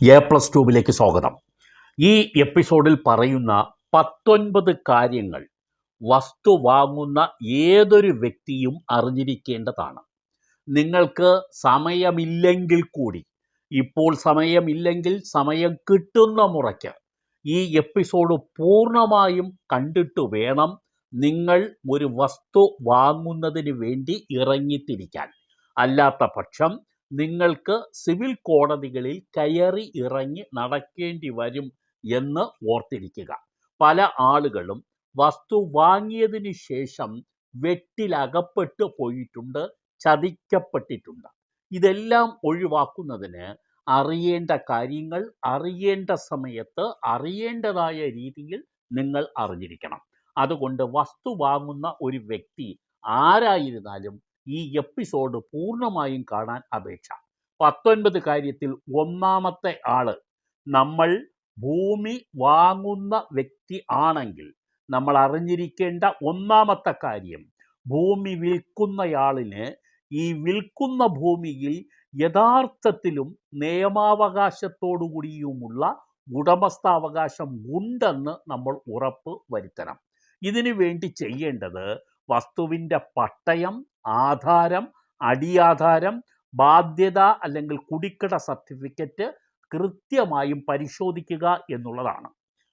A plus ട്യൂബിലേക്ക് സ്വാഗതം. ഈ എപ്പിസോഡിൽ പറയുന്ന പത്തൊൻപത് കാര്യങ്ങൾ വസ്തു വാങ്ങുന്ന ഏതൊരു വ്യക്തിയും അറിഞ്ഞിരിക്കേണ്ടതാണ്. നിങ്ങൾക്ക് സമയമില്ലെങ്കിൽ കൂടി ഇപ്പോൾ സമയമില്ലെങ്കിൽ സമയം കിട്ടുന്ന മുറയ്ക്ക് ഈ എപ്പിസോഡ് പൂർണമായും കണ്ടിട്ട് വേണം നിങ്ങൾ ഒരു വസ്തു വാങ്ങുന്നതിന് വേണ്ടി ഇറങ്ങിത്തിരിക്കാൻ. അല്ലാത്ത പക്ഷം നിങ്ങൾക്ക് സിവിൽ കോടതികളിൽ കയറി ഇറങ്ങി നടക്കേണ്ടി വരും എന്ന് ഓർത്തിരിക്കുക. പല ആളുകളും വസ്തു വാങ്ങിയതിന് ശേഷം വെട്ടിലകപ്പെട്ട് പോയിട്ടുണ്ട് ചതിക്കപ്പെട്ടിട്ടുണ്ട്. ഇതെല്ലാം ഒഴിവാക്കുന്നതിന് അറിയേണ്ട കാര്യങ്ങൾ അറിയേണ്ട സമയത്ത് അറിയേണ്ടതായ രീതിയിൽ നിങ്ങൾ അറിഞ്ഞിരിക്കണം. അതുകൊണ്ട് വസ്തു വാങ്ങുന്ന ഒരു വ്യക്തി ആരായിരുന്നാലും ഈ എപ്പിസോഡ് പൂർണമായും കാണാൻ അപേക്ഷ. പത്തൊൻപത് കാര്യത്തിൽ ഒന്നാമത്തെ ആൾ നമ്മൾ ഭൂമി വാങ്ങുന്ന വ്യക്തി ആണെങ്കിൽ നമ്മൾ അറിഞ്ഞിരിക്കേണ്ട ഒന്നാമത്തെ കാര്യം ഭൂമി വിൽക്കുന്നയാളിന് ഈ വിൽക്കുന്ന ഭൂമിയിൽ യഥാർത്ഥത്തിലും നിയമാവകാശത്തോടുകൂടിയുമുള്ള ഉടമസ്ഥാവകാശം ഉണ്ടെന്ന് നമ്മൾ ഉറപ്പ് വരുത്തണം. ഇതിനു വേണ്ടി ചെയ്യേണ്ടത് വസ്തുവിന്റെ പട്ടയം ആധാരം അടിയാധാരം ബാധ്യത അല്ലെങ്കിൽ കുടിക്കട സർട്ടിഫിക്കറ്റ് കൃത്യമായും പരിശോധിക്കുക എന്നുള്ളതാണ്.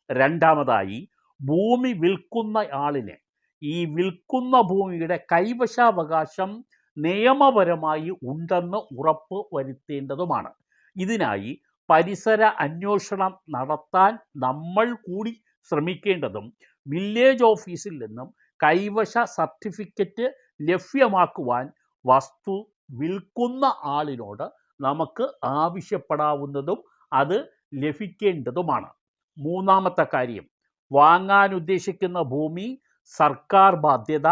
രണ്ടാമതായി ഭൂമി വിൽക്കുന്ന ആളിനെ ഈ വിൽക്കുന്ന ഭൂമിയുടെ കൈവശാവകാശം നിയമപരമായി ഉണ്ടെന്ന് ഉറപ്പ് വരുത്തേണ്ടതുമാണ്. ഇതിനായി പരിസര അന്വേഷണം നടത്താൻ നമ്മൾ കൂടി ശ്രമിക്കേണ്ടതും വില്ലേജ് ഓഫീസിൽ നിന്നും കൈവശ സർട്ടിഫിക്കറ്റ് ലഭ്യമാക്കുവാൻ വസ്തു വിൽക്കുന്ന ആളിനോട് നമുക്ക് ആവശ്യപ്പെടാവുന്നതും അത് ലഭിക്കേണ്ടതുമാണ്. മൂന്നാമത്തെ കാര്യം വാങ്ങാൻ ഉദ്ദേശിക്കുന്ന ഭൂമി സർക്കാർ ബാധ്യത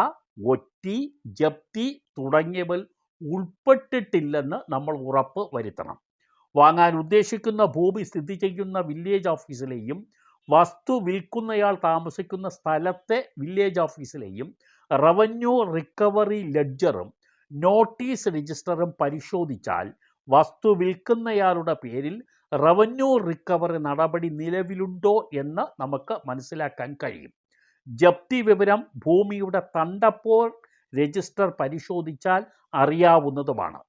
ഒറ്റി ജപ്തി തുടങ്ങിയവ ഉൾപ്പെട്ടിട്ടില്ലെന്ന് നമ്മൾ ഉറപ്പ് വരുത്തണം. വാങ്ങാൻ ഉദ്ദേശിക്കുന്ന ഭൂമി സ്ഥിതി ചെയ്യുന്ന വില്ലേജ് ഓഫീസിലെയും വസ്തു വിൽക്കുന്നയാൾ താമസിക്കുന്ന സ്ഥലത്തെ വില്ലേജ് ഓഫീസിലെയും റവന്യൂ റിക്കവറി ലെഡ്ജറും നോട്ടീസ് രജിസ്റ്ററും പരിശോധിച്ചാൽ വസ്തു വിൽക്കുന്നയാളുടെ പേരിൽ റവന്യൂ റിക്കവറി നടപടി നിലവിലുണ്ടോ എന്ന് നമുക്ക് മനസ്സിലാക്കാൻ കഴിയും. ജപ്തി വിവരം ഭൂമിയുടെ തണ്ടപ്പോൾ രജിസ്റ്റർ പരിശോധിച്ചാൽ അറിയാവുന്നതുമാണ്.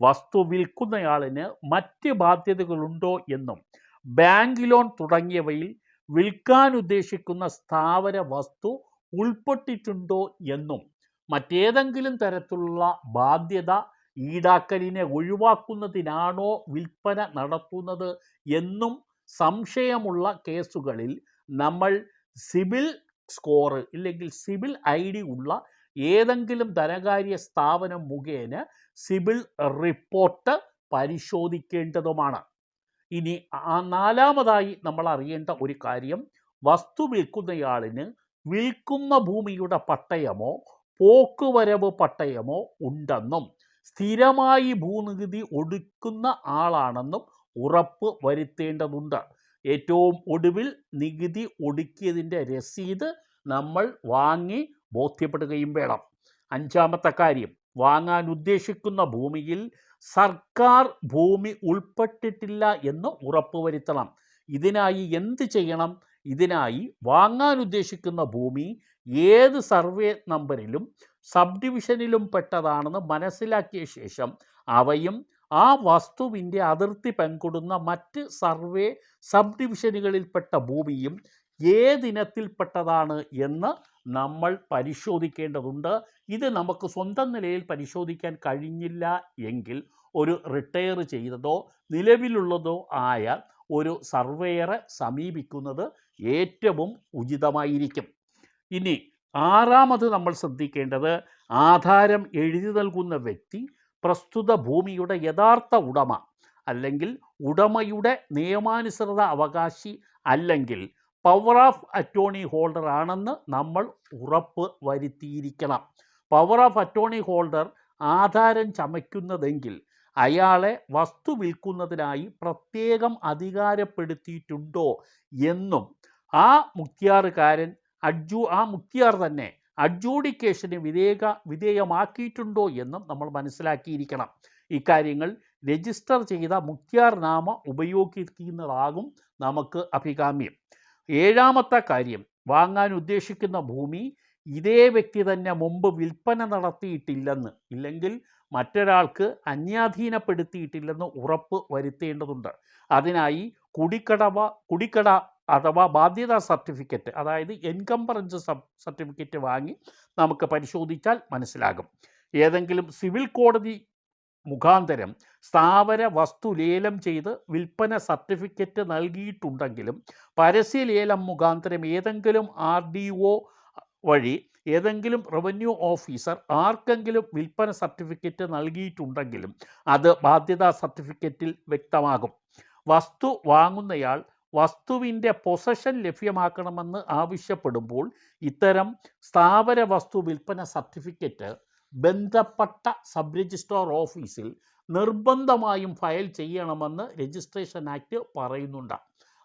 വസ്തു വിൽക്കുന്നയാളിന് മറ്റ് ബാധ്യതകളുണ്ടോ എന്നും ബാങ്ക് ലോൺ തുടങ്ങിയവയിൽ വിൽക്കാൻ ഉദ്ദേശിക്കുന്ന സ്ഥാവര വസ്തു ഉൾപ്പെട്ടിട്ടുണ്ടോ എന്നും മറ്റേതെങ്കിലും തരത്തിലുള്ള ബാധ്യത ഈടാക്കലിനെ ഒഴിവാക്കുന്നതിനാണോ വിൽപ്പന നടത്തുന്നത് എന്നും സംശയമുള്ള കേസുകളിൽ നമ്മൾ സിവിൽ സ്കോറ് ഇല്ലെങ്കിൽ സിവിൽ ഐ ഡി ഉള്ള ഏതെങ്കിലും ധനകാര്യ സ്ഥാപനം മുഖേന സിവിൽ റിപ്പോർട്ട് പരിശോധിക്കേണ്ടതുമാണ്. ഇനി നാലാമതായി നമ്മൾ അറിയേണ്ട ഒരു കാര്യം വസ്തു വിൽക്കുന്നയാളിന് വിൽക്കുന്ന ഭൂമിയുടെ പട്ടയമോ പോക്കുവരവ് പട്ടയമോ ഉണ്ടെന്നും സ്ഥിരമായി ഭൂനികുതി ഒടുക്കുന്ന ആളാണെന്നും ഉറപ്പ് വരുത്തേണ്ടതുണ്ട്. ഏറ്റവും ഒടുവിൽ നികുതി ഒടുക്കിയതിന്റെ രസീത് നമ്മൾ വാങ്ങി ബോധ്യപ്പെടുകയും വേണം. അഞ്ചാമത്തെ കാര്യം വാങ്ങാൻ ഉദ്ദേശിക്കുന്ന ഭൂമിയിൽ സർക്കാർ ഭൂമി ഉൾപ്പെട്ടിട്ടില്ല എന്ന് ഉറപ്പുവരുത്തണം ഇതിനായി എന്ത് ചെയ്യണം? ഇതിനായി വാങ്ങാൻ ഉദ്ദേശിക്കുന്ന ഭൂമി ഏത് സർവേ നമ്പറിലും സബ് ഡിവിഷനിലും പെട്ടതാണെന്ന് മനസ്സിലാക്കിയ ശേഷം അവയും ആ വസ്തുവിന്റെ അതിർത്തി പങ്കിടുന്ന മറ്റ് സർവേ സബ് ഡിവിഷനുകളിൽപ്പെട്ട ഭൂമിയും ഏതിനത്തിൽപ്പെട്ടതാണ് എന്ന് നമ്മൾ പരിശോധിക്കേണ്ടതുണ്ട്. ഇത് നമുക്ക് സ്വന്തം നിലയിൽ പരിശോധിക്കാൻ കഴിഞ്ഞില്ല എങ്കിൽ ഒരു റിട്ടയർ ചെയ്തതോ നിലവിലുള്ളതോ ആയ ഒരു സർവേയറെ സമീപിക്കുന്നത് ഏറ്റവും ഉചിതമായിരിക്കും. ഇനി ആറാമത് നമ്മൾ ശ്രദ്ധിക്കേണ്ടത് ആധാരം എഴുതി നൽകുന്ന വ്യക്തി പ്രസ്തുത ഭൂമിയുടെ യഥാർത്ഥ ഉടമ അല്ലെങ്കിൽ ഉടമയുടെ നിയമാനുസൃത അവകാശി അല്ലെങ്കിൽ പവർ ഓഫ് അറ്റോണി ഹോൾഡർ ആണെന്ന് നമ്മൾ ഉറപ്പ് വരുത്തിയിരിക്കണം. പവർ ഓഫ് അറ്റോണി ഹോൾഡർ ആധാരം ചമയ്ക്കുന്നതെങ്കിൽ അയാളെ വസ്തു വിൽക്കുന്നതിനായി പ്രത്യേകം അധികാരപ്പെടുത്തിയിട്ടുണ്ടോ എന്നും ആ മുക്തിയാറുകാരൻ അഡ്ജു ആ മുക്തിയാർ തന്നെ അഡ്ജൂഡിക്കേഷന് വിധേയ വിധേയമാക്കിയിട്ടുണ്ടോ എന്നും നമ്മൾ മനസ്സിലാക്കിയിരിക്കണം. ഇക്കാര്യങ്ങൾ രജിസ്റ്റർ ചെയ്ത മുക്തിയാർ നാമ ഉപയോഗിക്കുന്നതാകും നമുക്ക് അഭികാമ്യം. ഏഴാമത്തെ കാര്യം വാങ്ങാൻ ഉദ്ദേശിക്കുന്ന ഭൂമി ഇതേ വ്യക്തി തന്നെ മുമ്പ് വിൽപ്പന നടത്തിയിട്ടില്ലെന്ന്. ഇല്ലെങ്കിൽ മറ്റൊരാൾക്ക് അന്യാധീനപ്പെടുത്തിയിട്ടില്ലെന്ന് ഉറപ്പ് വരുത്തേണ്ടതുണ്ട്. അതിനായി കുടിക്കടവ കുടിക്കട അഥവാ ബാധ്യതാ സർട്ടിഫിക്കറ്റ് അതായത് എൻകംബറൻസ് സർട്ടിഫിക്കറ്റ് വാങ്ങി നമുക്ക് പരിശോധിച്ചാൽ മനസ്സിലാകും. ഏതെങ്കിലും സിവിൽ കോടതി മുഖാന്തരം സ്ഥാവര വസ്തു ലേലം ചെയ്ത് വിൽപ്പന സർട്ടിഫിക്കറ്റ് നൽകിയിട്ടുണ്ടെങ്കിലും പരസ്യ ലേലം മുഖാന്തരം ഏതെങ്കിലും ആർ ഡി ഒ വഴി ഏതെങ്കിലും റവന്യൂ ഓഫീസർ ആർക്കെങ്കിലും വിൽപ്പന സർട്ടിഫിക്കറ്റ് നൽകിയിട്ടുണ്ടെങ്കിലും അത് ബാധ്യതാ സർട്ടിഫിക്കറ്റിൽ വ്യക്തമാകും. വസ്തു വാങ്ങുന്നയാൾ വസ്തുവിന്റെ പൊസഷൻ ലഭ്യമാക്കണമെന്ന് ആവശ്യപ്പെടുമ്പോൾ ഇത്തരം സ്ഥാവര വസ്തു വിൽപ്പന സർട്ടിഫിക്കറ്റ് ബന്ധപ്പെട്ട സബ് രജിസ്ട്രാർ ഓഫീസിൽ നിർബന്ധമായും ഫയൽ ചെയ്യണമെന്ന് രജിസ്ട്രേഷൻ ആക്ട് പറയുന്നുണ്ട്.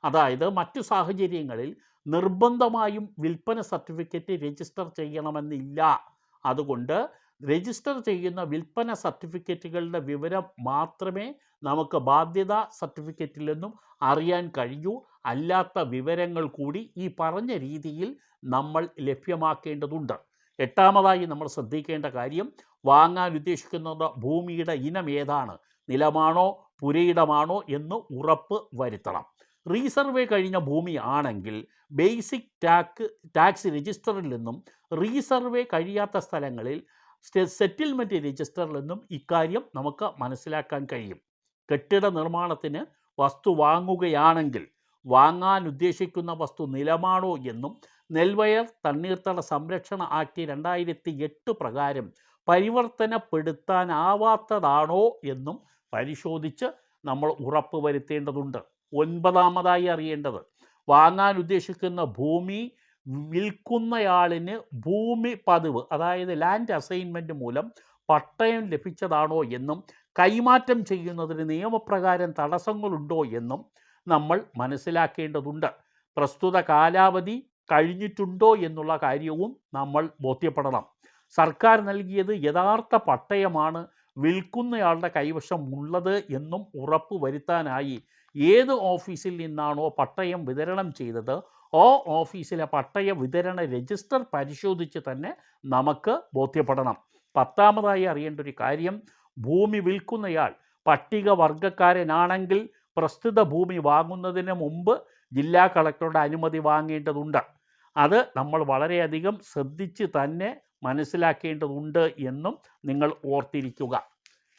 അതായത് മറ്റു സാഹചര്യങ്ങളിൽ നിർബന്ധമായും വിൽപ്പന സർട്ടിഫിക്കറ്റ് രജിസ്റ്റർ ചെയ്യണമെന്നില്ല. അതുകൊണ്ട് രജിസ്റ്റർ ചെയ്യുന്ന വിൽപ്പന സർട്ടിഫിക്കറ്റുകളുടെ വിവരം മാത്രമേ നമുക്ക് ബാധ്യത സർട്ടിഫിക്കറ്റിൽ നിന്നും അറിയാൻ കഴിയൂ. അല്ലാത്ത വിവരങ്ങൾ കൂടി ഈ പറഞ്ഞ രീതിയിൽ നമ്മൾ ലഭ്യമാക്കേണ്ടതുണ്ട്. എട്ടാമതായി നമ്മൾ ശ്രദ്ധിക്കേണ്ട കാര്യം വാങ്ങാൻ ഉദ്ദേശിക്കുന്നത് ഭൂമിയുടെ ഇനം ഏതാണ്? നിലമാണോ പുരയിടമാണോ എന്ന് ഉറപ്പ് വരുത്തണം. റീസർവേ കഴിഞ്ഞ ഭൂമി ആണെങ്കിൽ ബേസിക് ടാക്ക് ടാക്സ് രജിസ്റ്ററിൽ നിന്നും റീസർവേ കഴിയാത്ത സ്ഥലങ്ങളിൽ സെറ്റിൽമെന്റ് രജിസ്റ്ററിൽ നിന്നും ഇക്കാര്യം നമുക്ക് മനസ്സിലാക്കാൻ കഴിയും. കെട്ടിട നിർമ്മാണത്തിന് വസ്തു വാങ്ങുകയാണെങ്കിൽ വാങ്ങാൻ ഉദ്ദേശിക്കുന്ന വസ്തു നിലമാണോ എന്നും നെൽവയർ തണ്ണീർത്തട സംരക്ഷണ ആക്ട് രണ്ടായിരത്തി എട്ട് പ്രകാരം പരിവർത്തനപ്പെടുത്താനാവാത്തതാണോ എന്നും പരിശോധിച്ച് നമ്മൾ ഉറപ്പ് വരുത്തേണ്ടതുണ്ട് ഒൻപതാമതായി അറിയേണ്ടത്. വാങ്ങാൻ ഉദ്ദേശിക്കുന്ന ഭൂമി വിൽക്കുന്നയാളിന് ഭൂമി പതിവ് അതായത് ലാൻഡ് അസൈൻമെന്റ് മൂലം പട്ടയം ലഭിച്ചതാണോ എന്നും കൈമാറ്റം ചെയ്യുന്നതിന് നിയമപ്രകാരം തടസ്സങ്ങളുണ്ടോ എന്നും നമ്മൾ മനസ്സിലാക്കേണ്ടതുണ്ട്. പ്രസ്തുത കാലാവധി കഴിഞ്ഞിട്ടുണ്ടോ എന്നുള്ള കാര്യവും നമ്മൾ ബോധ്യപ്പെടണം. സർക്കാർ നൽകിയത് യഥാർത്ഥ പട്ടയമാണ് വിൽക്കുന്നയാളുടെ കൈവശം ഉള്ളത് എന്നും ഉറപ്പ് വരുത്താനായി ഏത് ഓഫീസിൽ നിന്നാണോ പട്ടയം വിതരണം ചെയ്തത് ആ ഓഫീസിലെ പട്ടയ വിതരണ രജിസ്റ്റർ പരിശോധിച്ച് തന്നെ നമുക്ക് ബോധ്യപ്പെടണം. പത്താമതായി അറിയേണ്ട ഒരു കാര്യം ഭൂമി വിൽക്കുന്നയാൾ പട്ടിക വർഗക്കാരനാണെങ്കിൽ പ്രസ്തുത ഭൂമി വാങ്ങുന്നതിന് മുമ്പ് ജില്ലാ കളക്ടറുടെ അനുമതി വാങ്ങേണ്ടതുണ്ട്. അത് നമ്മൾ വളരെയധികം ശ്രദ്ധിച്ച് തന്നെ മനസ്സിലാക്കേണ്ടതുണ്ട് എന്നും നിങ്ങൾ ഓർത്തിരിക്കുക.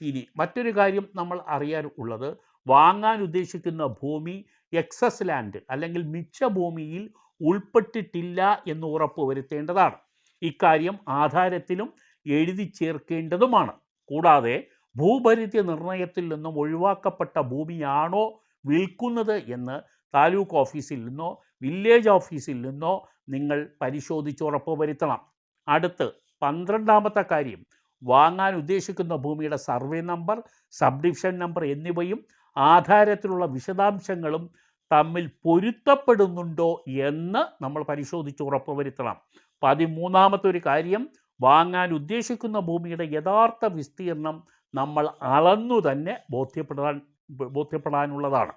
ഇനി മറ്റൊരു കാര്യം നമ്മൾ അറിയാൻ ഉള്ളത് വാങ്ങാൻ ഉദ്ദേശിക്കുന്ന ഭൂമി എക്സസ് ലാൻഡ് അല്ലെങ്കിൽ മിച്ച ഭൂമിയിൽ ഉൾപ്പെട്ടിട്ടില്ല എന്ന് ഉറപ്പ് വരുത്തേണ്ടതാണ്. ഇക്കാര്യം ആധാരത്തിലും എഴുതി ചേർക്കേണ്ടതുമാണ്. കൂടാതെ ഭൂപരിധി നിർണയത്തിൽ നിന്നും ഒഴിവാക്കപ്പെട്ട ഭൂമിയാണോ വിൽക്കുന്നത് എന്ന് താലൂക്ക് ഓഫീസിൽ നിന്നോ വില്ലേജ് ഓഫീസിൽ നിന്നോ നിങ്ങൾ പരിശോധിച്ച് ഉറപ്പ് വരുത്തണം. അടുത്ത് പന്ത്രണ്ടാമത്തെ കാര്യം വാങ്ങാൻ ഉദ്ദേശിക്കുന്ന ഭൂമിയുടെ survey number sub division number എന്നിവയും ആധാരത്തിലുള്ള വിശദാംശങ്ങളും തമ്മിൽ പൊരുത്തപ്പെടുന്നുണ്ടോ എന്ന് നമ്മൾ പരിശോധിച്ച് ഉറപ്പ് വരുത്തണം. പതിമൂന്നാമത്തെ ഒരു കാര്യം വാങ്ങാൻ ഉദ്ദേശിക്കുന്ന ഭൂമിയുടെ യഥാർത്ഥ വിസ്തീർണം നമ്മൾ അളന്നു തന്നെ ബോധ്യപ്പെടാൻ ബോധ്യപ്പെടാനുള്ളതാണ്.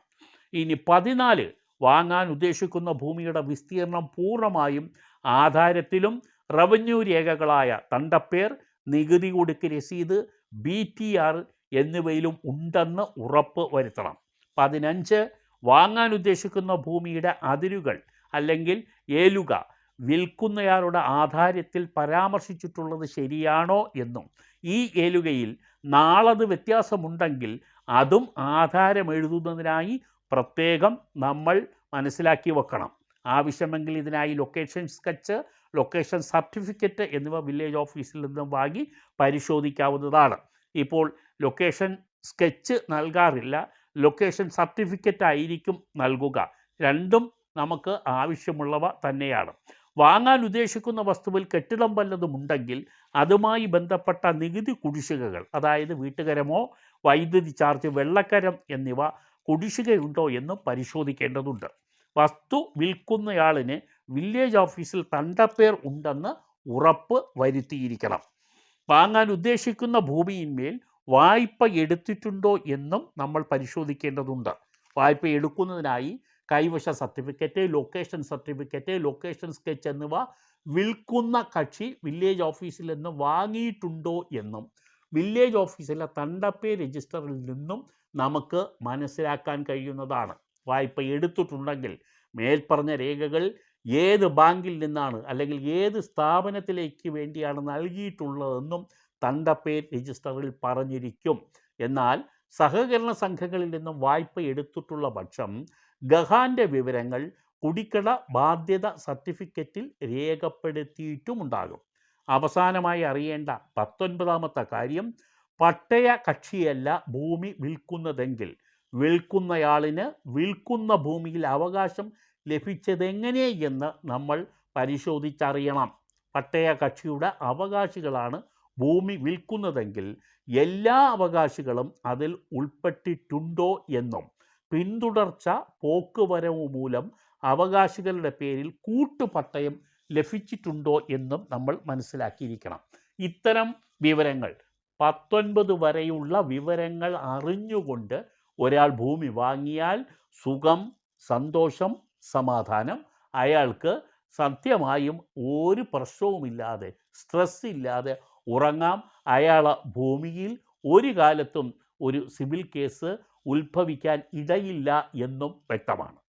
ഇനി പതിനാല് വാങ്ങാൻ ഉദ്ദേശിക്കുന്ന ഭൂമിയുടെ വിസ്തീർണം പൂർണമായും ആധാരത്തിലും റവന്യൂ രേഖകളായ തണ്ടപ്പേർ നികുതി കൊടുക്ക് രസീത് ബി ടി ആർ എന്നിവയിലും ഉണ്ടെന്ന് ഉറപ്പ് വരുത്തണം. പതിനഞ്ച് വാങ്ങാൻ ഉദ്ദേശിക്കുന്ന ഭൂമിയുടെ അതിരുകൾ അല്ലെങ്കിൽ ഏലുക വിൽക്കുന്നയാളുടെ ആധാരത്തിൽ പരാമർശിച്ചിട്ടുള്ളത് ശരിയാണോ എന്നും ഈ ഏലുകയിൽ നാളത് വ്യത്യാസമുണ്ടെങ്കിൽ അതും ആധാരം എഴുതുന്നതിനായി പ്രത്യേകം നമ്മൾ മനസ്സിലാക്കി വെക്കണം. ആവശ്യമെങ്കിൽ ഇതിനായി ലൊക്കേഷൻ സ്കെച്ച് ലൊക്കേഷൻ സർട്ടിഫിക്കറ്റ് എന്നിവ വില്ലേജ് ഓഫീസിൽ നിന്നും വാങ്ങി പരിശോധിക്കാവുന്നതാണ്. ഇപ്പോൾ ലൊക്കേഷൻ സ്കെച്ച് നൽകാറില്ല. ലൊക്കേഷൻ സർട്ടിഫിക്കറ്റ് ആയിരിക്കും നൽകുക. രണ്ടും നമുക്ക് ആവശ്യമുള്ളവ തന്നെയാണ്. വാങ്ങാൻ ഉദ്ദേശിക്കുന്ന വസ്തുവിൽ കെട്ടിടം വല്ലതും ഉണ്ടെങ്കിൽ അതുമായി ബന്ധപ്പെട്ട നികുതി കുടിശ്ശികകൾ അതായത് വീട്ടുകരമോ വൈദ്യുതി ചാർജ് വെള്ളക്കരം എന്നിവ കുടിശ്ശികയുണ്ടോ എന്ന് പരിശോധിക്കേണ്ടതുണ്ട്. വസ്തു വിൽക്കുന്നയാളിന് വില്ലേജ് ഓഫീസിൽ തണ്ടപ്പേർ ഉണ്ടെന്ന് ഉറപ്പ് വരുത്തിയിരിക്കണം. വാങ്ങാൻ ഉദ്ദേശിക്കുന്ന ഭൂമിയിന്മേൽ വായ്പ എടുത്തിട്ടുണ്ടോ എന്നും നമ്മൾ പരിശോധിക്കേണ്ടതുണ്ട്. വായ്പ എടുക്കുന്നതിനായി കൈവശ certificate location certificate location sketch എന്നിവ വിൽക്കുന്ന കക്ഷി വില്ലേജ് ഓഫീസിൽ നിന്ന് വാങ്ങിയിട്ടുണ്ടോ എന്നും വില്ലേജ് ഓഫീസിലെ തണ്ടപ്പേ രജിസ്റ്ററിൽ നിന്നും നമുക്ക് മനസ്സിലാക്കാൻ കഴിയുന്നതാണ്. വായ്പ എടുത്തിട്ടുണ്ടെങ്കിൽ മേൽപ്പറഞ്ഞ രേഖകൾ ഏത് ബാങ്കിൽ നിന്നാണ് അല്ലെങ്കിൽ ഏത് സ്ഥാപനത്തിലേക്ക് വേണ്ടിയാണ് നൽകിയിട്ടുള്ളതെന്നും തണ്ടപ്പേ രജിസ്റ്ററിൽ പറഞ്ഞിരിക്കും. എന്നാൽ സഹകരണ സംഘങ്ങളിൽ നിന്നും വായ്പ എടുത്തിട്ടുള്ള പക്ഷം ഗഹാന്റെ വിവരങ്ങൾ കുടിക്കട ബാധ്യത സർട്ടിഫിക്കറ്റിൽ രേഖപ്പെടുത്തിയിട്ടുമുണ്ടാകും. അവസാനമായി അറിയേണ്ട പത്തൊൻപതാമത്തെ കാര്യം പട്ടയ കക്ഷിയല്ല ഭൂമി വിൽക്കുന്നതെങ്കിൽ വിൽക്കുന്നയാളിന് വിൽക്കുന്ന ഭൂമിയിൽ അവകാശം ലഭിച്ചതെങ്ങനെ എന്ന് നമ്മൾ പരിശോധിച്ചറിയണം. പട്ടയ കക്ഷിയുടെ അവകാശികളാണ് ഭൂമി വിൽക്കുന്നതെങ്കിൽ എല്ലാ അവകാശികളും അതിൽ ഉൾപ്പെട്ടിട്ടുണ്ടോ എന്നും പിന്തുടർച്ച പോക്കുവരവ് മൂലം അവകാശികളുടെ പേരിൽ കൂട്ടുപട്ടയം ലഭിച്ചിട്ടുണ്ടോ എന്നും നമ്മൾ മനസ്സിലാക്കിയിരിക്കണം. ഇത്തരം വിവരങ്ങൾ പത്തൊൻപത് വരെയുള്ള വിവരങ്ങൾ അറിഞ്ഞുകൊണ്ട് ഒരാൾ ഭൂമി വാങ്ങിയാൽ സുഖം സന്തോഷം സമാധാനം. അയാൾക്ക് സത്യമായും ഒരു പ്രശ്നവുമില്ലാതെ സ്ട്രെസ് ഇല്ലാതെ ഉറങ്ങാം. അയാൾ ഭൂമിയിൽ ഒരു കാലത്തും ഒരു സിവിൽ കേസ് ഉത്ഭവിക്കാൻ ഇടയില്ല എന്നും വ്യക്തമാണ്.